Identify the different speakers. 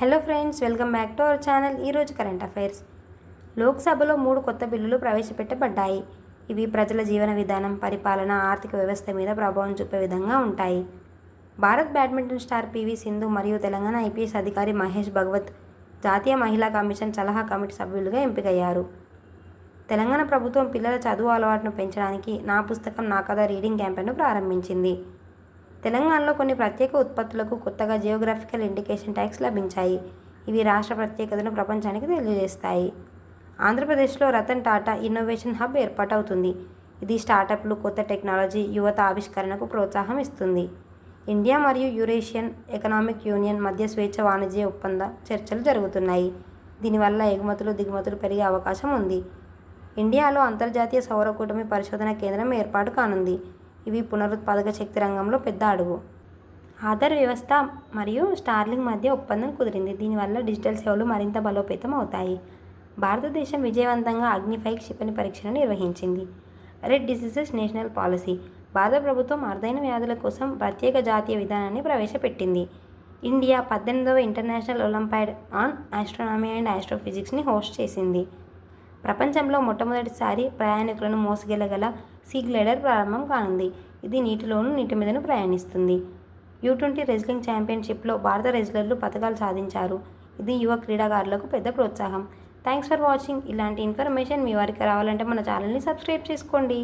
Speaker 1: Hello friends welcome back to our channel. ఈరోజు current affairs. లోక్సభలో మూడు కొత్త బిల్లులు ప్రవేశపెట్టబడ్డాయి. ఇవి ప్రజల జీవన విధానం పరిపాలన ఆర్థిక వ్యవస్థ మీద ప్రభావం చూపే విధంగా ఉంటాయి. Bharat badminton star PV Sindhu మరియు తెలంగాణ ఐపీఎస్ అధికారి మహేష్ భగవత్ జాతీయ మహిళా కమిషన్ సలహా కమిటీ సభ్యులుగా ఎంపికయ్యారు. తెలంగాణ ప్రభుత్వం పిల్లల చదువు అలవాటును పెంచడానికి నా పుస్తకం నా కథ రీడింగ్ క్యాంపెయిన్ను ప్రారంభించింది. తెలంగాణలో కొన్ని ప్రత్యేక ఉత్పత్తులకు కొత్తగా జియోగ్రాఫికల్ ఇండికేషన్ ట్యాక్స్ లభించాయి. ఇవి రాష్ట్ర ప్రత్యేకతను ప్రపంచానికి తెలియజేస్తాయి. ఆంధ్రప్రదేశ్లో రతన్ టాటా ఇన్నోవేషన్ హబ్ ఏర్పాటవుతుంది. ఇది స్టార్టప్లు కొత్త టెక్నాలజీ యువత ఆవిష్కరణకు ప్రోత్సాహం ఇస్తుంది. ఇండియా మరియు యురేషియన్ ఎకనామిక్ యూనియన్ మధ్య స్వేచ్ఛ వాణిజ్య ఒప్పంద చర్చలు జరుగుతున్నాయి. దీనివల్ల ఎగుమతులు దిగుమతులు పెరిగే అవకాశం ఉంది. ఇండియాలో అంతర్జాతీయ సౌర కూటమి పరిశోధన కేంద్రం ఏర్పాటు కానుంది. ఇవి పునరుత్పాదక శక్తి రంగంలో పెద్ద అడుగు. ఆధార్ వ్యవస్థ మరియు స్టార్లింగ్ మధ్య ఒప్పందం కుదిరింది. దీనివల్ల డిజిటల్ సేవలు మరింత బలోపేతం అవుతాయి. భారతదేశం విజయవంతంగా అగ్నిఫై క్షిపణి పరీక్షను నిర్వహించింది. Rare diseases national policy. భారత ప్రభుత్వం అరుదైన వ్యాధుల కోసం ప్రత్యేక జాతీయ విధానాన్ని ప్రవేశపెట్టింది. ఇండియా పద్దెనిమిదవ international olympiad on astronomy and ఆస్ట్రోఫిజిక్స్ని host చేసింది. ప్రపంచంలో మొట్టమొదటిసారి ప్రయాణికులను మోసుకెళ్ళగల సీ గ్లైడర్ ప్రారంభం కానుంది. ఇది నీటిలోనూ నీటి మీదను ప్రయాణిస్తుంది. యూ ట్వంటీ రెజ్లింగ్ ఛాంపియన్షిప్లో భారత రెజ్లర్లు పథకాలు సాధించారు. ఇది యువ క్రీడాకారులకు పెద్ద ప్రోత్సాహం. Thanks for watching. ఇలాంటి ఇన్ఫర్మేషన్ మీ వారికి రావాలంటే మన ఛానల్ని సబ్స్క్రైబ్ చేసుకోండి.